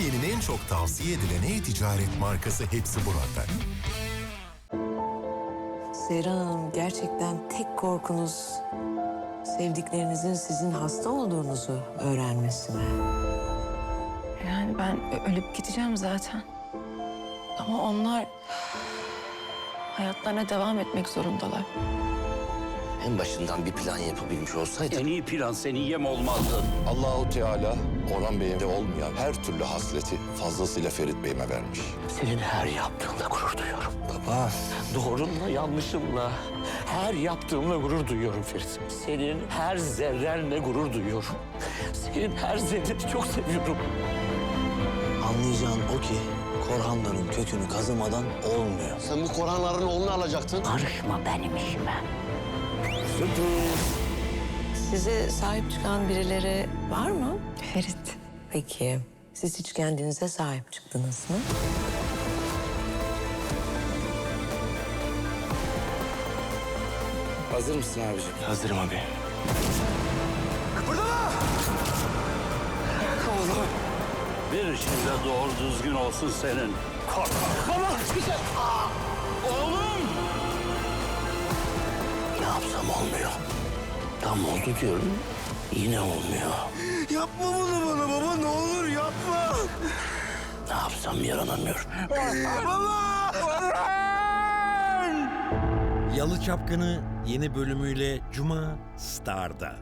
Türkiye'nin en çok tavsiye edilen e-ticaret markası hepsi burada. Seyran Hanım gerçekten tek korkunuz sevdiklerinizin sizin hasta olduğunuzu öğrenmesi mi? Yani ben ölüp gideceğim zaten. Ama onlar hayatlarına devam etmek zorundalar. En başından bir plan yapabilmiş olsaydı En iyi plan senin yem olmazdı. Allahu Teala Orhan Bey'de olmayan her türlü hasleti fazlasıyla Ferit Bey'ime vermiş. senin her yaptığında gurur duyuyorum. Baba. Doğrunla yanlışınla her yaptığımla gurur duyuyorum Ferit. Senin her zerrenle gurur duyuyorum. Senin her zerreni çok seviyorum. Anlayacağın o ki Korhanların kökünü kazımadan olmuyor. Sen bu Korhanların oğlunu alacaktın. Karışma benim işime. Size sahip çıkan birileri var mı? Ferit. Peki siz hiç kendinize sahip çıktınız mı? Hazır mısın abiciğim? Hazırım abi. Bir işinde doğru düzgün olsun senin. Ne yapsam olmuyor. Tam oldu diyorum. Yine olmuyor. Yapma bunu bana baba ne olur yapma. Ne yapsam yaranamıyorum. Yalı Çapkını yeni bölümüyle Cuma Star'da.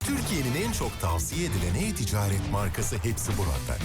Türkiye'nin en çok tavsiye edilen e-ticaret markası hepsi burada.